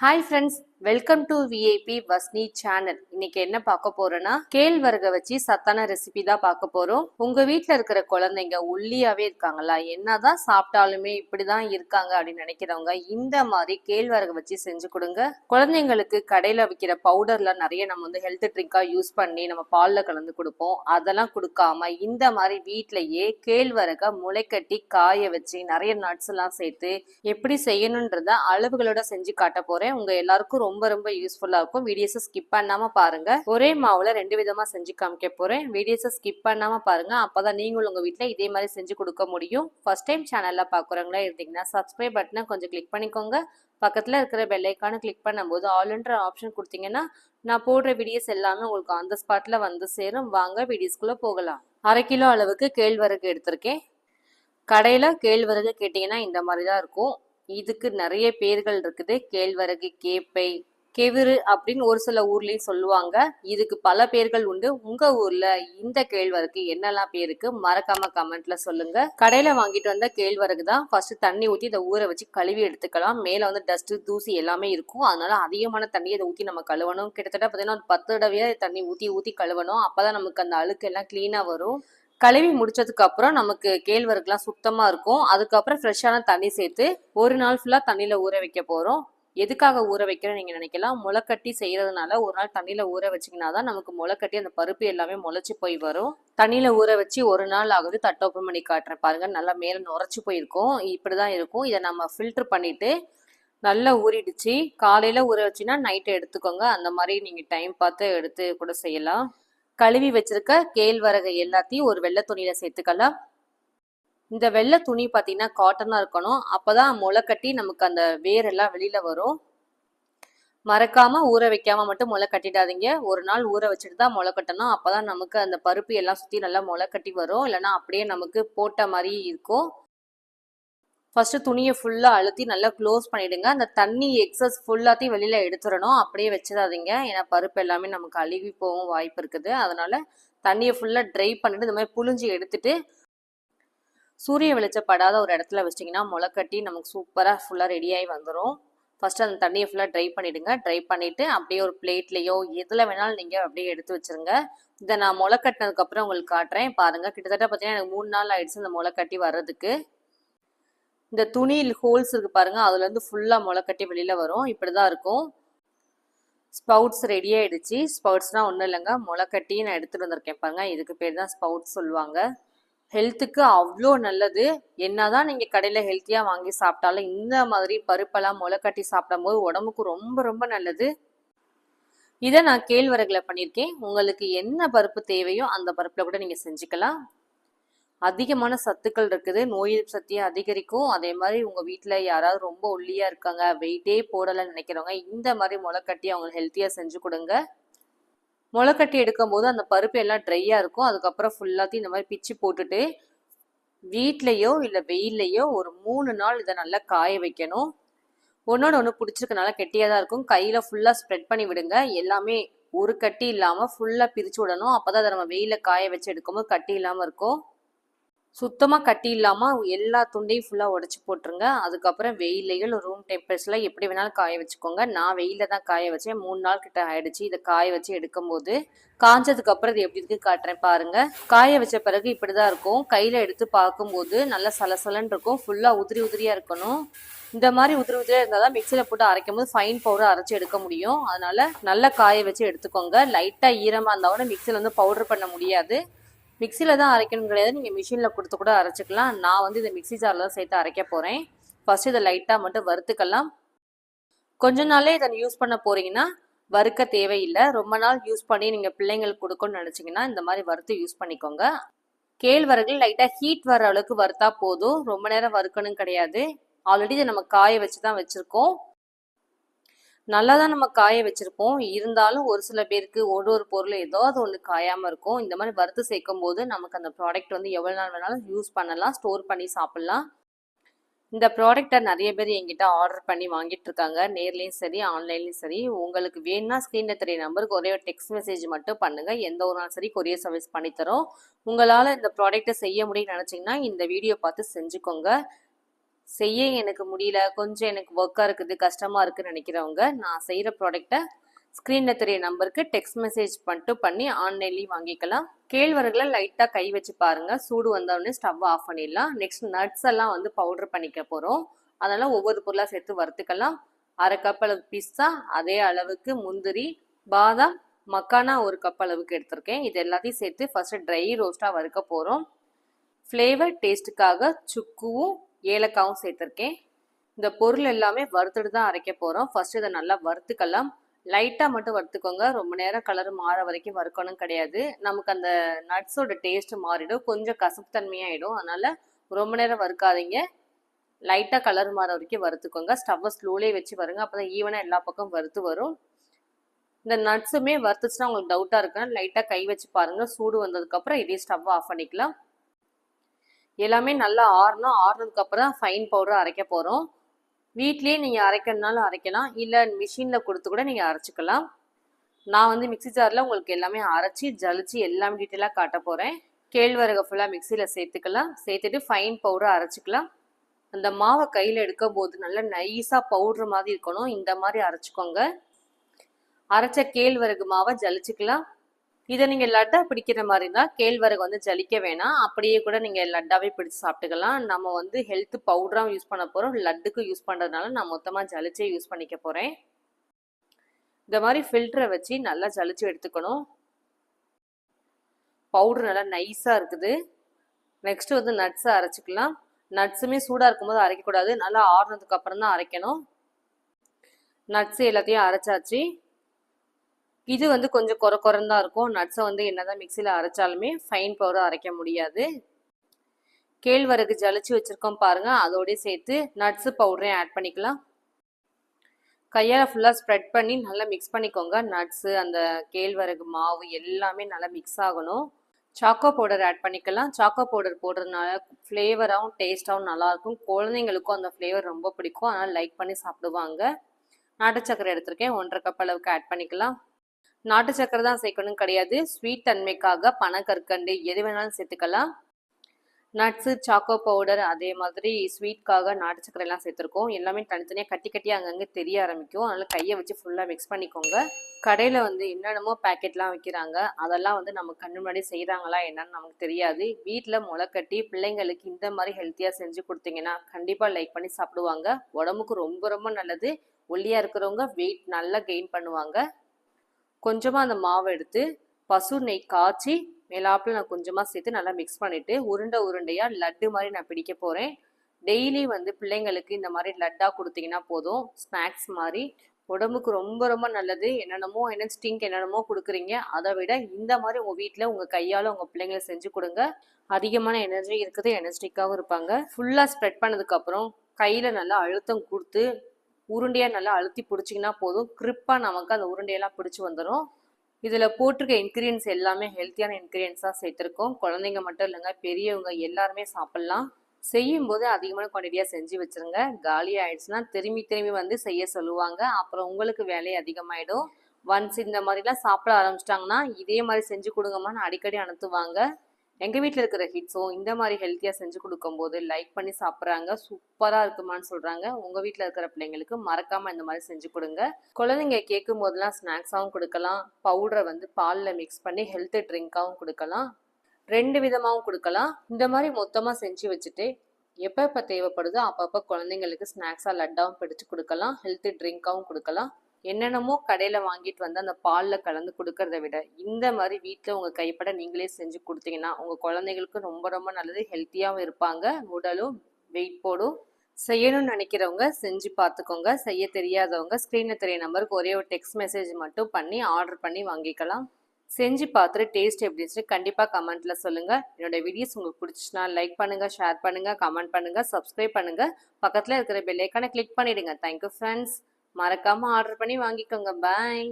Hi friends welcome to VIP வஸ்னி channel இன்னைக்கு என்ன பார்க்க போறோம்னா கேழ்வரகை வச்சு சத்தான ரெசிபி தான் பார்க்க போறோம். உங்க வீட்டுல இருக்கிற குழந்தைங்க ஒல்லியாவே இருக்காங்களா? என்னதான் சாப்பிட்டாலுமே இப்படிதான் இருக்காங்க அப்படின்னு நினைக்கிறவங்க இந்த மாதிரி கேழ்வரகை வச்சு செஞ்சு கொடுங்க. குழந்தைங்களுக்கு கடையில விற்கிற பவுடர்ல நிறைய நம்ம வந்து ஹெல்த் ட்ரிங்கா யூஸ் பண்ணி நம்ம பால்ல கலந்து கொடுப்போம். அதெல்லாம் கொடுக்காம இந்த மாதிரி வீட்லயே கேழ்வரகை முளைக்கட்டி காய வச்சு நிறைய நட்ஸ் எல்லாம் சேர்த்து எப்படி செய்யணும்ன்றத அளவுகளோட செஞ்சு காட்ட போறேன். உங்க எல்லாருக்கும் ரொம்ப ரொம்ப யூஸ்ஃபுல்லா இருக்கும். வீடியோஸை ஸ்கிப் பண்ணாம பாருங்க. ஒரே மாவுல ரெண்டு விதமா செஞ்சு காமிக்க போறேன். வீடியோஸை ஸ்கிப் பண்ணாம பாருங்க. அப்பதான் நீங்களும் உங்க வீட்ல இதே மாதிரி செஞ்சு கொடுக்க முடியும். ஃபர்ஸ்ட் டைம் சேனல்ல பாக்குறவங்களா இருந்தீங்கன்னா சப்ஸ்கிரைப் பட்டனை கொஞ்சம் கிளிக் பண்ணிக்கோங்க. பக்கத்துல இருக்கிற பெல் ஐக்கானை கிளிக் பண்ணும்போது ஆல்ன்ற ஆப்ஷன் கொடுத்தீங்கன்னா நான் போடுற வீடியோஸ் எல்லாமே உங்களுக்கு அந்த ஸ்பாட்ல வந்து சேரும். வாங்க வீடியோஸ்குள்ள போகலாம். அரை கிலோ அளவுக்கு கேழ்வரகு எடுத்திருக்கேன். கடையில் கேழ்வரகு கேட்டிங்கன்னா இந்த மாதிரி தான் இருக்கும். இதுக்கு நிறைய பேர்கள் இருக்குது. கேழ்வரகு கேப்பை கெவிரு அப்படின்னு ஒரு சில ஊர்லயும் சொல்லுவாங்க. இதுக்கு பல பேர்கள் உண்டு. உங்க ஊர்ல இந்த கேழ்வரகு என்னெல்லாம் பேருக்கு? மறக்காம கமெண்ட்ல சொல்லுங்க. கடையில வாங்கிட்டு வந்த கேழ்வரகு தான் ஃபர்ஸ்ட் தண்ணி ஊத்தி இதை ஊற வச்சு கழுவி எடுத்துக்கலாம். மேல வந்து டஸ்ட் தூசி எல்லாமே இருக்கும். அதனால அதிகமான தண்ணியை இதை ஊத்தி நம்ம கழுவணும். கிட்டத்தட்ட பார்த்தீங்கன்னா ஒரு பத்து தடவையா தண்ணி ஊத்தி ஊத்தி கழுவணும். அப்பதான் நமக்கு அந்த அழுக்கு எல்லாம் கிளீனா வரும். கழுவி முடிச்சதுக்கு அப்புறம் நமக்கு கேழ்வரகுலாம் சுத்தமா இருக்கும். அதுக்கப்புறம் ஃப்ரெஷ்ஷான தண்ணி சேர்த்து ஒரு நாள் ஃபுல்லா தண்ணியில ஊற வைக்க போறோம். எதுக்காக ஊற வைக்கிறோம் நீங்க நினைக்கலாம். முளைக்கட்டி செய்யறதுனால ஒரு நாள் தண்ணியில ஊற வச்சீங்கன்னா தான் நமக்கு முளைக்கட்டி அந்த பருப்பு எல்லாமே முளைச்சு போய் வரும். தண்ணியில ஊற வச்சு ஒரு நாள் ஆகுது. தட்டை ஓப்பன் பண்ணி காட்டுறேன் பாருங்க. நல்லா மேல நுரைச்சு போயிருக்கும். இப்படிதான் இருக்கும். இதை நம்ம ஃபில்டர் பண்ணிட்டு நல்லா ஊறிடுச்சு. காலையில ஊற வச்சுன்னா நைட்டு எடுத்துக்கோங்க. அந்த மாதிரி நீங்க டைம் பார்த்து எடுத்து கூட செய்யலாம். கழுவி வச்சிருக்க கேழ்வரகை எல்லாத்தையும் ஒரு வெள்ளை துணியில சேர்த்துக்கலாம். இந்த வெள்ளை துணி பார்த்தீங்கன்னா காட்டனாக இருக்கணும். அப்பதான் முளை கட்டி நமக்கு அந்த வேரெல்லாம் வெளியில வரும். மறக்காம ஊற வைக்காம மட்டும் முளை கட்டிடாதீங்க. ஒரு நாள் ஊற வச்சுட்டு தான் முளை கட்டணும். அப்பதான் நமக்கு அந்த பருப்பு எல்லாம் சுத்தி நல்லா முளை கட்டி வரும். இல்லைன்னா அப்படியே நமக்கு போட்ட மாதிரி இருக்கும். ஃபஸ்ட்டு துணியை ஃபுல்லாக அழுத்தி நல்லா க்ளோஸ் பண்ணிவிடுங்க அந்த தண்ணி எக்ஸஸ் ஃபுல்லாத்தையும் வெளியில் எடுத்துடணும். அப்படியே வச்சிடாதீங்க. ஏன்னா பருப்பு எல்லாமே நமக்கு அழுகி போகும் வாய்ப்பு இருக்குது. அதனால் தண்ணியை ஃபுல்லாக ட்ரை பண்ணிட்டு இந்த மாதிரி புழிஞ்சு எடுத்துட்டு சூரிய வெளிச்சப்படாத ஒரு இடத்துல வச்சிங்கன்னா முளைக்கட்டி நமக்கு சூப்பராக ஃபுல்லாக ரெடியாகி வந்துடும் ஃபஸ்ட்டு அந்த தண்ணியை ஃபுல்லாக ட்ரை பண்ணிவிடுங்க ட்ரை பண்ணிவிட்டு அப்படியே ஒரு பிளேட்லேயோ எதில் வேணாலும் நீங்கள் அப்படியே எடுத்து வச்சுருங்க. இதை நான் முளை கட்டினதுக்கப்புறம் உங்களுக்கு காட்டுறேன். பாருங்கள் கிட்டத்தட்ட பார்த்தீங்கன்னா எனக்கு மூணு நாள் ஆயிடுச்சு இந்த முளைக்கட்டி வர்றதுக்கு. இந்த துணியில் ஹோல்ஸ் இருக்குது பாருங்கள் அதுலேருந்து ஃபுல்லாக முளைக்கட்டி வெளியில் வரும். இப்படி தான் இருக்கும். ஸ்பவுட்ஸ் ரெடி ஆயிடுச்சு. ஸ்பவுட்ஸ்னால் ஒன்றும் இல்லைங்க. முளைக்கட்டி நான் எடுத்துகிட்டு வந்திருக்கேன் பாருங்க. இதுக்கு பேர் தான் ஸ்பவுட்ஸ் சொல்லுவாங்க. ஹெல்த்துக்கு அவ்வளோ நல்லது. என்னதான் நீங்கள் கடையில் ஹெல்த்தியாக வாங்கி சாப்பிட்டாலும் இந்த மாதிரி பருப்பெல்லாம் முளைக்கட்டி சாப்பிடும் சாப்பிடும்போது உடம்புக்கு ரொம்ப ரொம்ப நல்லது. இதை நான் கேழ்வரகுல பண்ணியிருக்கேன். உங்களுக்கு என்ன பருப்பு தேவையோ அந்த பருப்பில் கூட நீங்கள் செஞ்சுக்கலாம். அதிகமான சத்துக்கள் இருக்குது. நோய் எதிர்ப்பு சக்தியை அதிகரிக்கும். அதே மாதிரி உங்கள் வீட்டில் யாராவது ரொம்ப ஒல்லியாக இருக்காங்க வெயிட்டே போடலைன்னு நினைக்கிறவங்க இந்த மாதிரி முளைக்கட்டி கட்டி ஹெல்த்தியாக செஞ்சு கொடுங்க. முளைக்கட்டி எடுக்கும் போது அந்த பருப்பு எல்லாம் ட்ரையாக இருக்கும். அதுக்கப்புறம் ஃபுல்லாத்தையும் இந்த மாதிரி பிச்சு போட்டுட்டு வீட்லேயோ இல்லை வெயில்லையோ ஒரு மூணு நாள் இதை நல்லா காய வைக்கணும். ஒன்றோட ஒன்று பிடிச்சிருக்கனால கெட்டியாக தான் இருக்கும். கையில் ஃபுல்லாக ஸ்ப்ரெட் பண்ணி விடுங்க. எல்லாமே ஒரு கட்டி இல்லாமல் ஃபுல்லாக பிரித்து விடணும். அப்போ தான் அதை நம்ம வெயிலில் காய வச்சு எடுக்கும்போது கட்டி இல்லாமல் இருக்கும். சுத்தமாக கட்டி இல்லாமல் எல்லா துண்டையும் ஃபுல்லாக உடச்சி போட்டுருங்க. அதுக்கப்புறம் வெயிலையும் ரூம் டெம்பரேச்சரில் எப்படி வேணாலும் காய வச்சுக்கோங்க. நான் வெயிலில் தான் காய வச்சேன். மூணு நாள் கிட்ட ஆயிடுச்சு. இதை காய வச்சு எடுக்கும்போது காஞ்சதுக்கப்புறம் இது எப்படி இருக்கு காட்டுறேன் பாருங்கள் காய வச்ச பிறகு இப்படி தான் இருக்கும். கையில் எடுத்து பார்க்கும்போது நல்லா சலசலன்னு இருக்கும். ஃபுல்லாக உதிரி உதிரியாக இருக்கணும். இந்த மாதிரி உதிரி உதிரியாக இருந்தால் தான் மிக்சியில் போட்டு அரைக்கும் போது ஃபைன் பவுடர் அரைச்சி எடுக்க முடியும். அதனால நல்லா காய வச்சு எடுத்துக்கோங்க. லைட்டாக ஈரமாக இருந்தால் கூட மிக்சியில் வந்து பவுடர் பண்ண முடியாது. மிக்சியில் தான் அரைக்கணும் கிடையாது. நீங்கள் மிஷினில் கொடுத்து கூட அரைச்சிக்கலாம். நான் வந்து இதை மிக்சி ஜாரில் தான் சேர்த்து அரைக்க போகிறேன் ஃபஸ்ட்டு இதை லைட்டாக மட்டும் வறுத்துக்கலாம். கொஞ்ச நாளே இதை யூஸ் பண்ண போகிறீங்கன்னா வறுக்க தேவையில்லை. ரொம்ப நாள் யூஸ் பண்ணி நீங்கள் பிள்ளைங்களுக்கு கொடுக்கணும்னு நினச்சிங்கன்னா இந்த மாதிரி வறுத்து யூஸ் பண்ணிக்கோங்க. கேழ்வரகு லைட்டாக ஹீட் வர அளவுக்கு வறுத்தா போதும். ரொம்ப நேரம் வறுக்கணும் கிடையாது. ஆல்ரெடி இதை நம்ம காய வச்சு தான் வச்சுருக்கோம். நல்லா தான் நம்ம காய வச்சிருப்போம். இருந்தாலும் ஒரு சில பேருக்கு ஒரு ஒரு பொருள் ஏதாவது ஒன்று காயாமல் இருக்கும். இந்த மாதிரி வறுத்து சேர்க்கும் போது நமக்கு அந்த ப்ராடக்ட் வந்து எவ்வளோ நாள் வேணாலும் யூஸ் பண்ணலாம் ஸ்டோர் பண்ணி சாப்பிட்லாம். இந்த ப்ராடக்டை நிறைய பேர் எங்கிட்ட ஆர்டர் பண்ணி வாங்கிட்டு இருக்காங்க. நேர்லேயும் சரி ஆன்லைன்லேயும் சரி. உங்களுக்கு வேணும்னா ஸ்க்ரீனில் தெரிய நம்பருக்கு ஒரே ஒரு டெக்ஸ்ட் மெசேஜ் மட்டும் பண்ணுங்க. எந்த ஒரு நாள் சரி கொரியர் சர்வீஸ் பண்ணித்தரோம் உங்களால் இந்த ப்ராடக்ட்டை செய்ய முடியும்னு நினச்சிங்கன்னா இந்த வீடியோ பார்த்து செஞ்சுக்கோங்க. செய்ய எனக்கு முடியல கொஞ்சம் எனக்கு ஒர்க்காக இருக்குது கஷ்டமாக இருக்குதுன்னு நினைக்கிறவங்க நான் செய்கிற ப்ராடக்ட்டை ஸ்க்ரீனில் தெரிய நம்பருக்கு டெக்ஸ்ட் மெசேஜ் பண்ணிட்டு பண்ணி ஆன்லைன்லேயும் வாங்கிக்கலாம். கேழ்வரகுல லைட்டாக கை வச்சு பாருங்கள் சூடு வந்தோடனே ஸ்டவ் ஆஃப் பண்ணிடலாம். நெக்ஸ்ட் நட்ஸ் எல்லாம் வந்து பவுடர் பண்ணிக்க போகிறோம் அதனால் ஒவ்வொரு பொருளாக சேர்த்து வறுத்துக்கலாம். அரை கப் அளவு பிஸ்தா அதே அளவுக்கு முந்திரி பாதாம் மக்கானா ஒரு கப் அளவுக்கு எடுத்திருக்கேன். இது எல்லாத்தையும் சேர்த்து ஃபர்ஸ்ட் ட்ரை ரோஸ்ட்டாக வறுக்க போகிறோம் ஃப்ளேவர் டேஸ்ட்டுக்காக சுக்குவும் ஏலக்காவும் சேர்த்துருக்கேன். இந்த பொருள் எல்லாமே வறுத்துட்டு தான் அரைக்க போகிறோம் ஃபர்ஸ்ட் இதை நல்லா வறுத்துக்கலாம். லைட்டாக மட்டும் வறுத்துக்கோங்க. ரொம்ப நேரம் கலர் மாற வரைக்கும் வறுக்கணும் கிடையாது. நமக்கு அந்த நட்ஸோட டேஸ்ட் மாறிடும். கொஞ்சம் கசப்பு தன்மையாயிடும் அதனால் ரொம்ப நேரம் வறுக்காதீங்க. லைட்டாக கலர் மாற வரைக்கும் வறுத்துக்கோங்க. ஸ்டவ்வை ஸ்லோலே வச்சு வருங்க அப்போ தான் ஈவனாக எல்லா பக்கம் வறுத்து வரும். இந்த நட்ஸுமே வறுத்துச்சுன்னா உங்களுக்கு டவுட்டாக இருக்குன்னா லைட்டாக கை வச்சு பாருங்கள் சூடு வந்ததுக்கப்புறம் இதே ஸ்டவ்வை ஆஃப் பண்ணிக்கலாம். எல்லாமே நல்லா ஆறணும். ஆறுனதுக்கப்புறம் தான் ஃபைன் பவுடர் அரைக்க போகிறோம் வீட்லேயே நீங்கள் அரைக்கணுனாலும் அரைக்கலாம். இல்லை மிஷினில் கொடுத்து கூட நீங்கள் அரைச்சிக்கலாம். நான் வந்து மிக்ஸி ஜாரில் உங்களுக்கு எல்லாமே அரைச்சி ஜலிச்சு எல்லாமே டீட்டெயிலாக காட்ட போகிறேன் கேழ்வரகை ஃபுல்லாக மிக்சியில் சேர்த்துக்கலாம். சேர்த்துட்டு ஃபைன் பவுடர் அரைச்சிக்கலாம். அந்த மாவை கையில் எடுக்கும் போது நல்லா நைஸாக பவுடர் மாதிரி இருக்கணும். இந்த மாதிரி அரைச்சிக்கோங்க. அரைச்ச கேழ்வரகு மாவை ஜலிச்சுக்கலாம். இதை நீங்கள் லட்டா பிடிக்கிற மாதிரி இருந்தால் கேழ்வரகு வந்து ஜலிக்க வேணாம். அப்படியே கூட நீங்கள் லட்டாவே பிடிச்சு சாப்பிட்டுக்கலாம். நம்ம வந்து ஹெல்த் பவுடராகவும் யூஸ் பண்ண போகிறோம் லட்டுக்கு யூஸ் பண்ணுறதுனால நான் மொத்தமாக ஜலிச்சே யூஸ் பண்ணிக்க போகிறேன் இந்த மாதிரி ஃபில்டரை வச்சு நல்லா ஜலிச்சு எடுத்துக்கணும். பவுடர் நல்லா நைஸாக இருக்குது. நெக்ஸ்ட் வந்து நட்ஸை அரைச்சிக்கலாம். நட்ஸுமே சூடாக இருக்கும்போது அரைக்கக்கூடாது. நல்லா ஆறுனதுக்கு அப்புறம் தான் அரைக்கணும். நட்ஸ் எல்லாத்தையும் அரைச்சாச்சு. இது வந்து கொஞ்சம் குறை குறைந்தான் இருக்கும். நட்ஸை வந்து என்னதான் மிக்சியில் அரைச்சாலுமே ஃபைன் பவுடர் அரைக்க முடியாது. கேழ்வரகு ஜலிச்சு வச்சுருக்கோம் பாருங்கள் அதோடய சேர்த்து நட்ஸு பவுடரையும் ஆட் பண்ணிக்கலாம். கையால் ஃபுல்லாக ஸ்ப்ரெட் பண்ணி நல்லா மிக்ஸ் பண்ணிக்கோங்க. நட்ஸு அந்த கேழ்வரகு மாவு எல்லாமே நல்லா மிக்ஸ் ஆகணும். சாக்கோ பவுடர் ஆட் பண்ணிக்கலாம். சாக்கோ பவுடர் போடுறதுனால ஃப்ளேவராகவும் டேஸ்ட்டாகவும் நல்லாயிருக்கும் குழந்தைங்களுக்கும் அந்த ஃப்ளேவர் ரொம்ப பிடிக்கும். அதனால் லைக் பண்ணி சாப்பிடுவாங்க. நாட்டு சக்கரை எடுத்திருக்கேன். ஒன்றரை கப் அளவுக்கு ஆட் பண்ணிக்கலாம். நாட்டு சக்கரை தான் சேர்க்கணும் கிடையாது. ஸ்வீட் தன்மைக்காக பனக்கற்கண்டு எது வேணாலும் சேர்த்துக்கலாம். நட்ஸு சாக்கோ பவுடர் அதே மாதிரி ஸ்வீட்காக நாட்டு சக்கரை எல்லாம் சேர்த்துருக்கோம். எல்லாமே தனித்தனியாக கட்டி கட்டி அங்கங்கே தெரிய ஆரம்பிக்கும். அதனால் கையை வச்சு ஃபுல்லாக மிக்ஸ் பண்ணிக்கோங்க. கடையில் வந்து என்னென்னமோ பேக்கெட்லாம் வைக்கிறாங்க. அதெல்லாம் வந்து நம்ம கண்ணு முன்னாடி செய்கிறாங்களா என்னன்னு நமக்கு தெரியாது. வீட்டில் முளைக்கட்டி பிள்ளைங்களுக்கு இந்த மாதிரி ஹெல்த்தியாக செஞ்சு கொடுத்தீங்கன்னா கண்டிப்பாக லைக் பண்ணி சாப்பிடுவாங்க. உடம்புக்கு ரொம்ப ரொம்ப நல்லது. ஒல்லியாக இருக்கிறவங்க வெயிட் நல்லா கெயின் பண்ணுவாங்க. கொஞ்சமாக அந்த மாவை எடுத்து பசு நெய் காய்ச்சி மேலாப்பில் நான் கொஞ்சமாக சேர்த்து நல்லா மிக்ஸ் பண்ணிவிட்டு உருண்டை உருண்டையாக லட்டு மாதிரி நான் பிடிக்க போகிறேன் டெய்லி வந்து பிள்ளைங்களுக்கு இந்த மாதிரி லட்டாக கொடுத்தீங்கன்னா போதும். ஸ்நாக்ஸ் மாதிரி. உடம்புக்கு ரொம்ப ரொம்ப நல்லது. என்னென்னமோ என்ன ஸ்டிங்க் என்னென்னமோ கொடுக்குறீங்க. அதை விட இந்த மாதிரி உங்கள் வீட்டில் உங்கள் கையால் உங்கள் பிள்ளைங்களை செஞ்சு கொடுங்க. அதிகமான எனர்ஜி இருக்குது எனர்ஜிட்டிக்காகவும் இருப்பாங்க. ஃபுல்லாக ஸ்ப்ரெட் பண்ணதுக்கப்புறம் கையில் நல்லா அழுத்தம் கொடுத்து உருண்டையாக நல்லா அழுத்தி பிடிச்சிங்கன்னா போதும். க்ரிப்பாக நமக்கு அந்த உருண்டையெல்லாம் பிடிச்சி வந்துடும் இதில் போட்டிருக்க இன்க்ரீடியன்ஸ் எல்லாமே ஹெல்த்தியான இன்க்ரீடியன்ஸாக சேர்த்துருக்கோம். குழந்தைங்க மட்டும் இல்லைங்க பெரியவங்க எல்லாருமே சாப்பிட்லாம். செய்யும்போது அதிகமான குவான்டிட்டியாக செஞ்சு வச்சுருங்க. காலி ஆயிடுச்சுன்னா திரும்பி திரும்பி வந்து செய்ய சொல்லுவாங்க. அப்புறம் உங்களுக்கு வேலை அதிகமாயிடும். ஒன்ஸ் இந்த மாதிரிலாம் சாப்பிட ஆரம்பிச்சிட்டாங்கன்னா இதே மாதிரி செஞ்சு கொடுங்கம்மான்னு அடிக்கடி அனுப்புவாங்க. எங்கள் வீட்டில் இருக்கிற ஹிட்ஸும் இந்த மாதிரி ஹெல்த்தியாக செஞ்சு கொடுக்கும்போது லைக் பண்ணி சாப்பிட்றாங்க சூப்பராக இருக்குமான்னு சொல்கிறாங்க உங்கள் வீட்டில் இருக்கிற பிள்ளைங்களுக்கு மறக்காமல் இந்த மாதிரி செஞ்சு கொடுங்க. குழந்தைங்க கேட்கும் போதெல்லாம் ஸ்நாக்ஸாகவும் கொடுக்கலாம். பவுடரை வந்து பாலில் மிக்ஸ் பண்ணி ஹெல்த்து ட்ரிங்காகவும் கொடுக்கலாம். ரெண்டு விதமாகவும் கொடுக்கலாம். இந்த மாதிரி மொத்தமாக செஞ்சு வச்சுட்டு எப்போ எப்போ தேவைப்படுதோ அப்பப்போ குழந்தைங்களுக்கு ஸ்நாக்ஸாக லட்டாகவும் பிடிச்சு கொடுக்கலாம். ஹெல்த்து ட்ரிங்காகவும் கொடுக்கலாம். என்னென்னமோ கடையில் வாங்கிட்டு வந்து அந்த பாலில் கலந்து கொடுக்கறத விட இந்த மாதிரி வீட்டில் உங்கள் கைப்பட நீங்களே செஞ்சு கொடுத்தீங்கன்னா உங்கள் குழந்தைங்களுக்கு ரொம்ப ரொம்ப நல்லது ஹெல்த்தியாகவும் இருப்பாங்க. உடலும் வெயிட் போடும். செய்யணும்னு நினைக்கிறவங்க செஞ்சு பார்த்துக்கோங்க செய்ய தெரியாதவங்க ஸ்க்ரீனில் தெரிய நம்பருக்கு ஒரே ஒரு டெக்ஸ்ட் மெசேஜ் மட்டும் பண்ணி ஆர்டர் பண்ணி வாங்கிக்கலாம். செஞ்சு பார்த்துட்டு டேஸ்ட் எப்படி இருந்துச்சு கண்டிப்பாக கமெண்ட்டில் சொல்லுங்கள் என்னோட வீடியோஸ் உங்களுக்கு பிடிச்சிச்சுன்னா லைக் பண்ணுங்கள் ஷேர் பண்ணுங்கள் கமெண்ட் பண்ணுங்கள் சப்ஸ்கிரைப் பண்ணுங்கள் பக்கத்தில் இருக்கிற பெல்லைக்கான கிளிக் பண்ணிவிடுங்க தேங்க்யூ ஃப்ரெண்ட்ஸ் மறக்காமல் ஆர்டர் பண்ணி வாங்கிக்கோங்க. பாய்